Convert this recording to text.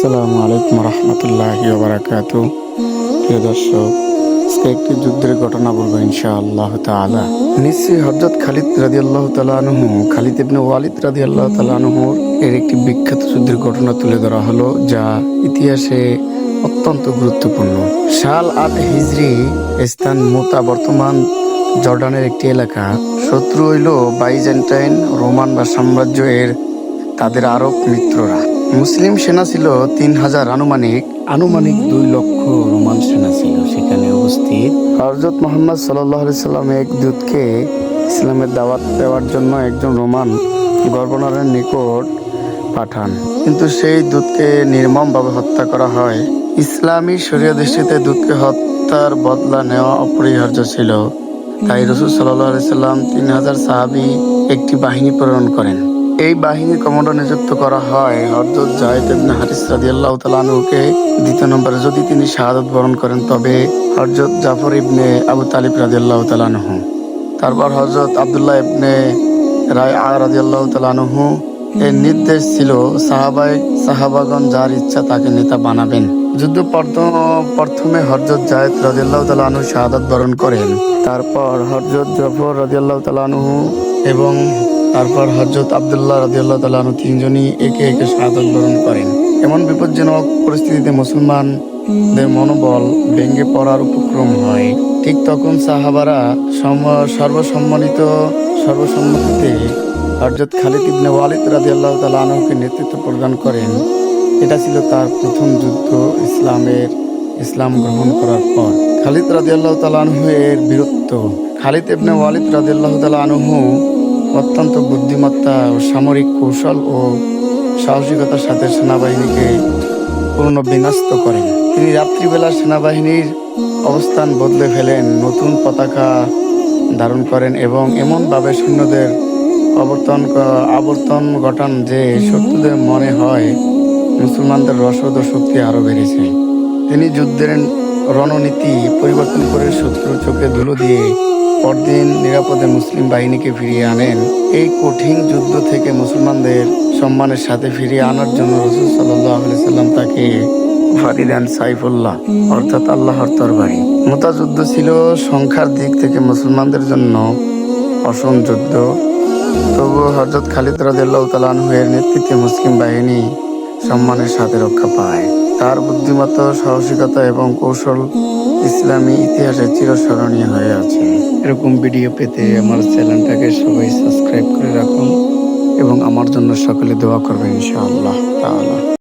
আসসালামু আলাইকুম রহমতুল্লাহ বারাকাতু প্রিয় দর্শক, আজকে একটি যুদ্ধের ঘটনা বলব ইনশাআল্লাহ তাআলা। নিশ্চয়ই হযরত খালিদ রাদিয়াল্লাহু তাআলা আনহু, খালিদ ইবনে ওয়ালিদ রাদিয়াল্লাহু তাআলা আনহুর এর একটি বিখ্যাত যুদ্ধের ঘটনা তুলে ধরা হলো, যা ইতিহাসে অত্যন্ত গুরুত্বপূর্ণ। সাল আট হিজরি, স্থান মোতা, বর্তমান জর্ডানের একটি এলাকা। শত্রু হইল বাইজেন্টাইন, রোমান বা সাম্রাজ্য এর তাদের আরব মিত্ররা। মুসলিম সেনা ছিল তিন হাজার আনুমানিক। আনুমানিক দুই লক্ষ রোমান সেনা ছিল। সেখানে উপস্থিত হজরত মোহাম্মদ সাল্লাহ সাল্লাম এক দূতকে ইসলামের দাওয়াত দেওয়ার জন্য একজন রোমান গভর্নরের নিকট পাঠান। কিন্তু সেই দূতকে নির্মমভাবে হত্যা করা হয়। ইসলামী শরীয় দৃষ্টিতে দূতকে হত্যার বদলা নেওয়া অপরিহার্য ছিল। তাই রসুল সাল্লাহ সাল্লাম তিন হাজার সাহাবি একটি বাহিনী প্রেরণ করেন। এই বাহিনীর কমান্ডার নিযুক্ত করা হয়। হরজত জায়দ ইবনে হারিস রাদিয়াল্লাহু তাআলা আনহুকে দ্বিতীয় নম্বরে যদি তিনি শাহাদত বরণ করেন, তবে হরজত জাফর ইবনে আবু তালিব রাদিয়াল্লাহু তাআলা আনহু। তারপর হজরত আব্দুল্লাহ ইবনে রায় আ রাদিয়াল্লাহু তাআলা আনহু এর নির্দেশ ছিল সাহাবাই সাহাবাগণ যার ইচ্ছা তাকে নেতা বানাবেন। যুদ্ধ প্রথম- হরজত জায়দ রাদিয়াল্লাহু তাআলা আনহু শাহাদাত বরণ করেন। তারপর হরজত জাফর রাদিয়াল্লাহু তাআলা আনহু এবং তারপর হজরত আবদুল্লাহ রাদিয়াল্লাহ তাআলা আনহু তিনজনই একে একে শাহাদাত বরণ করেন। এমন বিপজ্জনক পরিস্থিতিতে মুসলমানদের মনোবল ভেঙে পড়ার উপক্রম হয়। ঠিক তখন সাহাবারা সম- সর্বসম্মানিত, সর্বসম্মতিতে হজরত খালিদ ইবনে ওয়ালিদ রাদিয়াল্লাহু তাআলা আনহুকে নেতৃত্ব প্রদান করেন। এটা ছিল তার প্রথম যুদ্ধ ইসলামের, ইসলাম গ্রহণ করার পর। খালিদ রাদিয়াল্লাহু তাআলা আনহু এর বীরত্ব। খালিদ ইবনে ওয়ালিদ রাদিয়াল্লাহু তাআলা আনহু অত্যন্ত বুদ্ধিমত্তা ও সামরিক কৌশল ও সাহসিকতার সাথে সেনাবাহিনীকে পূর্ণ বিনষ্ট করেন। তিনি রাত্রিবেলা সেনাবাহিনীর অবস্থান বদলে ফেলেন, নতুন পতাকা ধারণ করেন এবং এমনভাবে সৈন্যদের অবর্তন আবর্তন ঘটান যে শত্রুদের মনে হয় মুসলমানদের রসদ ও শক্তি আরও বেড়েছে। তিনি যুদ্ধের রণনীতি পরিবর্তন করে শত্রুর চোখে ধুলো দিয়ে পরদিন নিরাপদে মুসলিম বাহিনীকে ফিরিয়ে আনেন। এই কঠিন যুদ্ধ থেকে মুসলমানদের সম্মানের সাথে ফিরিয়ে আনার জন্য রসুল সাল্লাহ সাল্লাম তাকে উপাধি দেন সাইফুল্লাহ, অর্থাৎ আল্লাহর তরবারি। মোতা যুদ্ধ ছিল সংখ্যার দিক থেকে মুসলমানদের জন্য অসম যুদ্ধ। তবুও হজরত খালিদ রাদিয়াল্লাহু তাআলা নেতৃত্বে মুসলিম বাহিনী সম্মানের সাথে রক্ষা পায়। তার বুদ্ধিমত্তা, সাহসিকতা এবং কৌশল ইসলামী ইতিহাসে চিরস্মরণীয় হয়ে আছে। এরকম ভিডিও পেতে আমার চ্যানেলটাকে সবাই সাবস্ক্রাইব করে রাখুন এবং আমার জন্য সকলে দোয়া করবেন ইনশাআল্লাহ তাআলা।